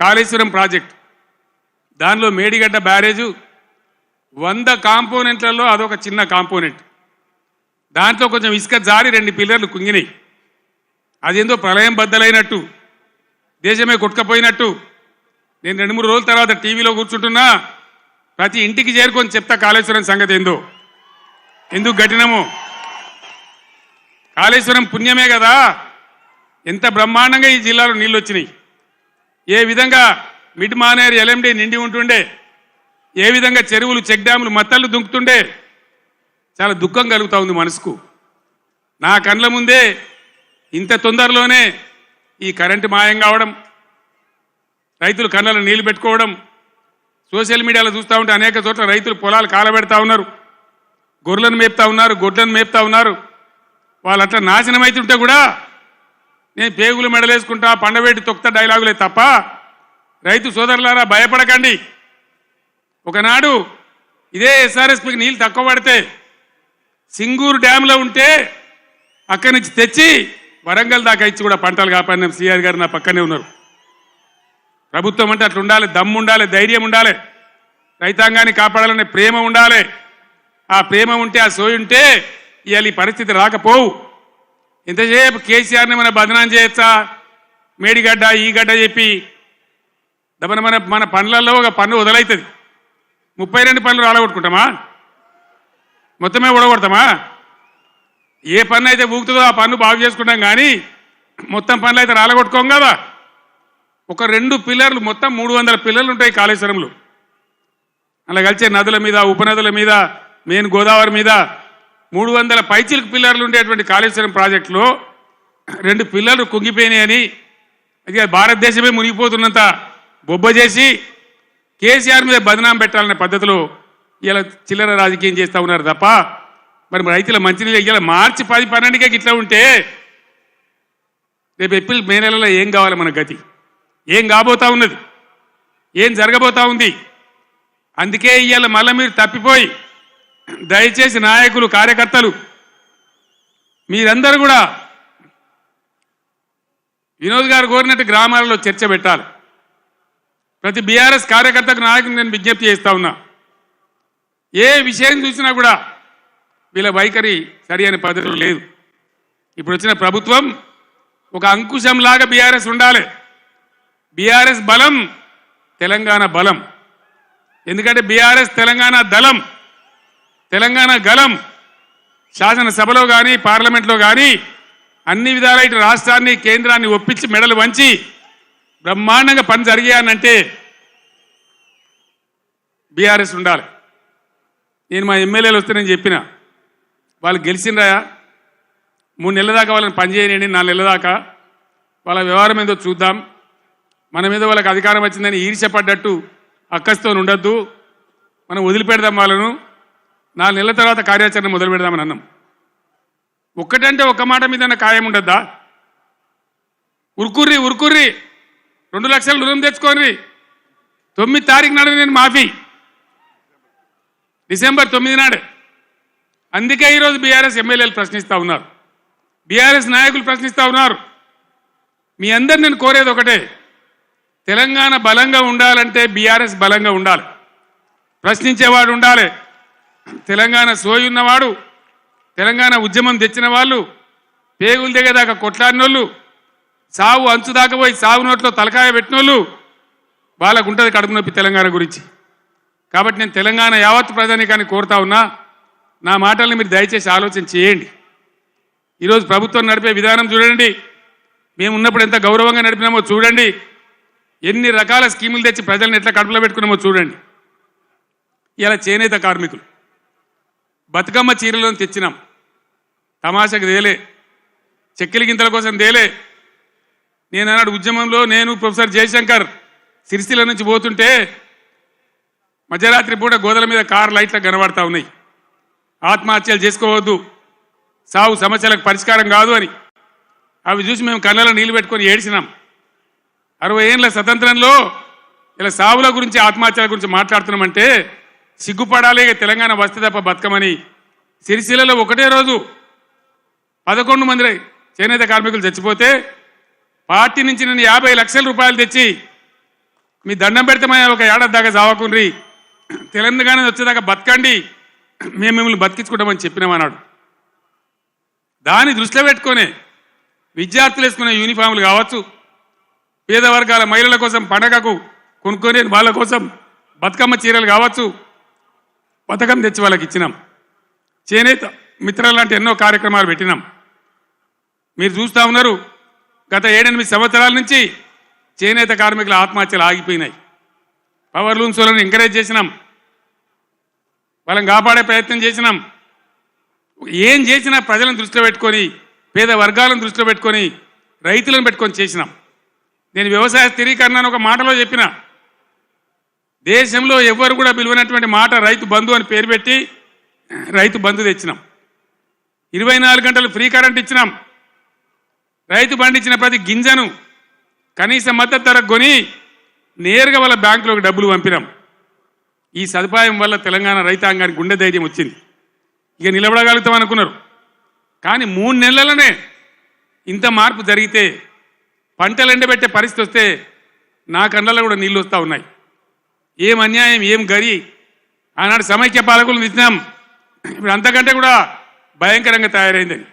Kaleshwaram project. దానిలో Medigadda barrage వంద కాంపోనెంట్లలో అదొక చిన్న కాంపోనెంట్. దాంట్లో కొంచెం ఇసుక జారి రెండు పిల్లర్లు కుంగినాయి. అదేందో ప్రళయం బద్దలైనట్టు దేశమే కొట్టుకపోయినట్టు. నేను రెండు మూడు రోజుల తర్వాత టీవీలో కూర్చుంటున్నా ప్రతి ఇంటికి చేరుకొని చెప్తా కాళేశ్వరం సంగతి ఏందో. ఎందుకు కఠినమో? కాళేశ్వరం పుణ్యమే కదా. ఎంత బ్రహ్మాండంగా ఈ జిల్లాలో నీళ్ళు వచ్చినాయి ఏ విధంగా మిడ్ మానేరు ఎల్ఎండి నిండి ఉంటుండే ఏ విధంగా చెరువులు చెక్ డ్యాములు మత్తళ్ళు దుంకుతుండే చాలా దుఃఖం కలుగుతూ ఉంది మనసుకు. నా కండ్ల ముందే ఇంత తొందరలోనే ఈ కరెంటు మాయం కావడం రైతులు కళ్ళలో నీళ్ళు పెట్టుకోవడం సోషల్ మీడియాలో చూస్తూ ఉంటే అనేక చోట్ల రైతులు పొలాలు కాలబెడతా ఉన్నారు గొర్రెలను మేపుతా ఉన్నారు గొడ్లను మేపుతా ఉన్నారు వాళ్ళు అట్లా నాశనం అవుతుంటే కూడా నేను పేగులు మెడలేసుకుంటా పండవేటి తొక్త డైలాగులే తప్ప రైతు సోదరులారా భయపడకండి. ఒకనాడు ఇదే ఎస్ఆర్ఎస్పికి నీళ్ళు తక్కువ పడితే సింగూరు డ్యాంలో ఉంటే అక్కడి నుంచి తెచ్చి వరంగల్ దాకా ఇచ్చి కూడా పంటలు కాపాడిన. సిఆర్ గారు నా పక్కనే ఉన్నారు. ప్రభుత్వం అంటే అట్లా ఉండాలి దమ్ము ఉండాలి ధైర్యం ఉండాలి రైతాంగాన్ని కాపాడాలనే ప్రేమ ఉండాలి. ఆ ప్రేమ ఉంటే ఆ సోయి ఉంటే ఇవాళ ఈ పరిస్థితి రాకపోవు. ఇంతసేపు కేసీఆర్ని మన బదనాం చేయొచ్చా? మేడిగడ్డ ఈ గడ్డ చెప్పి. దమన మన మన పనులలో ఒక పన్ను వదలవుతుంది ముప్పై రెండు పనులు రాలగొట్టుకుంటామా? మొత్తమే ఊడగొడతామా? ఏ పన్ను అయితే ఊగుతుందో ఆ పన్ను బాగు చేసుకుంటాం కానీ మొత్తం పనులు అయితే రాలగొట్టుకోం కదా. ఒక రెండు పిల్లర్లు మొత్తం మూడు వందల పిల్లర్లు ఉంటాయి కాళేశ్వరంలో. అలా కలిసే నదుల మీద ఉపనదుల మీద మెయిన్ గోదావరి మీద మూడు వందల పైచిలకు పిల్లర్లు ఉండేటువంటి కాళేశ్వరం ప్రాజెక్టులో రెండు పిల్లర్లు కుంగిపోయినాయని అది భారతదేశమే మునిగిపోతున్నంత బొబ్బ చేసి కేసీఆర్ మీద బదనాం పెట్టాలనే పద్ధతిలో ఇలా చిల్లర రాజకీయం చేస్తూ ఉన్నారు తప్ప మరి రైతుల మంచినీళ్ళు ఇలా మార్చి పది పన్నెండుకే గిట్లా ఉంటే రేపు ఏప్రిల్ మే నెలలో ఏం కావాలి మన గతి? ఏం కాబోతా ఉన్నది? ఏం జరగబోతా ఉంది? అందుకే ఇవాళ మళ్ళీ మీరు తప్పిపోయి దయచేసి నాయకులు కార్యకర్తలు మీరందరూ కూడా వినోద్ గారు కోరినట్టు గ్రామాలలో చర్చ పెట్టాలి. ప్రతి బీఆర్ఎస్ కార్యకర్తకు నాయకులు నేను విజ్ఞప్తి చేస్తా ఉన్నా. ఏ విషయం చూసినా కూడా వీళ్ళ వైఖరి సరి అయిన పద్ధతిలో లేదు. ఇప్పుడు వచ్చిన ప్రభుత్వం ఒక అంకుశంలాగా బీఆర్ఎస్ ఉండాలి. బీఆర్ఎస్ బలం తెలంగాణ బలం. ఎందుకంటే బీఆర్ఎస్ తెలంగాణ దళం. తెలంగాణ గలం శాసనసభలో కానీ పార్లమెంట్లో కానీ అన్ని విధాల ఇటు రాష్ట్రాన్ని కేంద్రాన్ని ఒప్పించి మెడలు వంచి బ్రహ్మాండంగా పని జరిగాయనంటే బీఆర్ఎస్ ఉండాలి. నేను మా ఎమ్మెల్యేలు వస్తే నేను చెప్పిన వాళ్ళు గెలిచిండ్రా? మూడు నెలల దాకా వాళ్ళని పనిచేయనండి నాలుగు నెలల దాకా. వాళ్ళ వ్యవహారం ఏదో చూద్దాం. మన మీద వాళ్ళకి అధికారం వచ్చిందని ఈర్ష్యపడ్డట్టు అక్కస్తో ఉండొద్దు మనం వదిలిపెడదాం వాళ్ళను. నాలుగు నెలల తర్వాత కార్యాచరణ మొదలు పెడదామని అన్నాం. ఒక్కటంటే ఒక్క మాట మీద ఖాయం ఉండద్దా? ఉరుకుర్రి ఉరుకుర్రి రెండు లక్షలు రుణం తెచ్చుకోర్రి తొమ్మిది తారీఖు నాడు నేను మాఫీ. డిసెంబర్ తొమ్మిది నాడు. అందుకే ఈరోజు బీఆర్ఎస్ ఎమ్మెల్యేలు ప్రశ్నిస్తూ ఉన్నారు. బీఆర్ఎస్ నాయకులు ప్రశ్నిస్తూ ఉన్నారు. మీ అందరు నేను కోరేది ఒకటే. తెలంగాణ బలంగా ఉండాలంటే బీఆర్ఎస్ బలంగా ఉండాలి. ప్రశ్నించేవాడు ఉండాలి. తెలంగాణ సోయి ఉన్నవాడు తెలంగాణ ఉద్యమం తెచ్చిన వాళ్ళు పేగులు దిగేదాకా కొట్లాడినోళ్ళు సావు అంచు దాకపోయి సాగు నోట్లో తలకాయ పెట్టినోళ్ళు వాళ్ళకు ఉంటుంది కడుపు నొప్పి తెలంగాణ గురించి. కాబట్టి నేను తెలంగాణ యావత్ ప్రజానికాన్ని కోరుతా ఉన్నా నా మాటల్ని మీరు దయచేసి ఆలోచన చేయండి. ఈరోజు ప్రభుత్వం నడిపే విధానం చూడండి. మేము ఉన్నప్పుడు ఎంత గౌరవంగా నడిపినామో చూడండి. ఎన్ని రకాల స్కీములు తెచ్చి ప్రజల్ని ఎట్లా కడుపులో పెట్టుకున్నామో చూడండి. ఇలా చేనేత కార్మికులు. బతుకమ్మ చీరలను తెచ్చినాం. తమాషకు దేలే చెక్కిలి గింతల కోసం దేలే నేను అన్నాడు ఉద్యమంలో నేను ప్రొఫెసర్ జయశంకర్ సిరిసిల నుంచి పోతుంటే మధ్యరాత్రి పూట గోదల మీద కార్ లైట్లు కనబడతా ఉన్నాయి. ఆత్మహత్యలు చేసుకోవద్దు. సాగు సమస్యలకు పరిష్కారం కాదు అని. అవి చూసి మేము కళ్ళలో నీళ్ళు పెట్టుకొని ఏడిచినాం. అరవై ఏళ్ళ స్వతంత్రంలో ఇలా సావుల గురించి ఆత్మహత్యల గురించి మాట్లాడుతున్నామంటే సిగ్గుపడాలి తెలంగాణ వస్తే తప్ప బతకమని సిరిసిల్లలో ఒకటే రోజు పదకొండు మంది చేనేత కార్మికులు చచ్చిపోతే పార్టీ నుంచి నేను యాభై లక్షల రూపాయలు తెచ్చి మీ దండం పెడతామని ఒక ఏడాది దాకా చావకుండ్రి. తెలంగాణ వచ్చేదాకా బతకండి. మేము మిమ్మల్ని బతికించుకుంటామని చెప్పినామన్నాడు దాన్ని దృష్టిలో పెట్టుకొని విద్యార్థులు వేసుకునే యూనిఫామ్లు కావచ్చు పేద వర్గాల మహిళల కోసం పండగకు కొనుక్కొని వాళ్ళ కోసం బతుకమ్మ చీరలు కావచ్చు పథకం తెచ్చి వాళ్ళకి ఇచ్చినాం. చేనేత మిత్రాలు లాంటి ఎన్నో కార్యక్రమాలు పెట్టినాం. మీరు చూస్తూ ఉన్నారు గత ఏడెనిమిది సంవత్సరాల నుంచి చేనేత కార్మికుల ఆత్మహత్యలు ఆగిపోయినాయి. పవర్ లూమ్స్ వాళ్ళని ఎంకరేజ్ చేసినాం. వాళ్ళని కాపాడే ప్రయత్నం చేసినాం. ఏం చేసినా ప్రజలను దృష్టిలో పెట్టుకొని పేద వర్గాలను దృష్టిలో పెట్టుకొని రైతులను పెట్టుకొని చేసినాం. నేను వ్యవసాయ స్థిరీకరణ అని ఒక మాటలో చెప్పిన. దేశంలో ఎవ్వరు కూడా పిలువనటువంటి మాట రైతు బంధు అని పేరు పెట్టి రైతు బంధు తెచ్చినాం. ఇరవై నాలుగు గంటలు ఫ్రీ కరెంట్ ఇచ్చినాం. రైతు పండించిన ప్రతి గింజను కనీస మద్దతు ధర కొని నేరుగా వాళ్ళ బ్యాంకులోకి డబ్బులు పంపినాం. ఈ సదుపాయం వల్ల తెలంగాణ రైతాంగానికి గుండె ధైర్యం వచ్చింది. ఇక నిలబడగలుగుతాం అనుకున్నారు. కానీ మూడు నెలలనే ఇంత మార్పు జరిగితే పంటలు ఎండబెట్టే పరిస్థితి వస్తే నా కండలో కూడా నీళ్ళు వస్తూ ఉన్నాయి. ఏం అన్యాయం ఏం గరి? ఆనాడు సమైక్య పాలకులు ఇచ్చినాం ఇప్పుడు అంతకంటే కూడా భయంకరంగా తయారైందని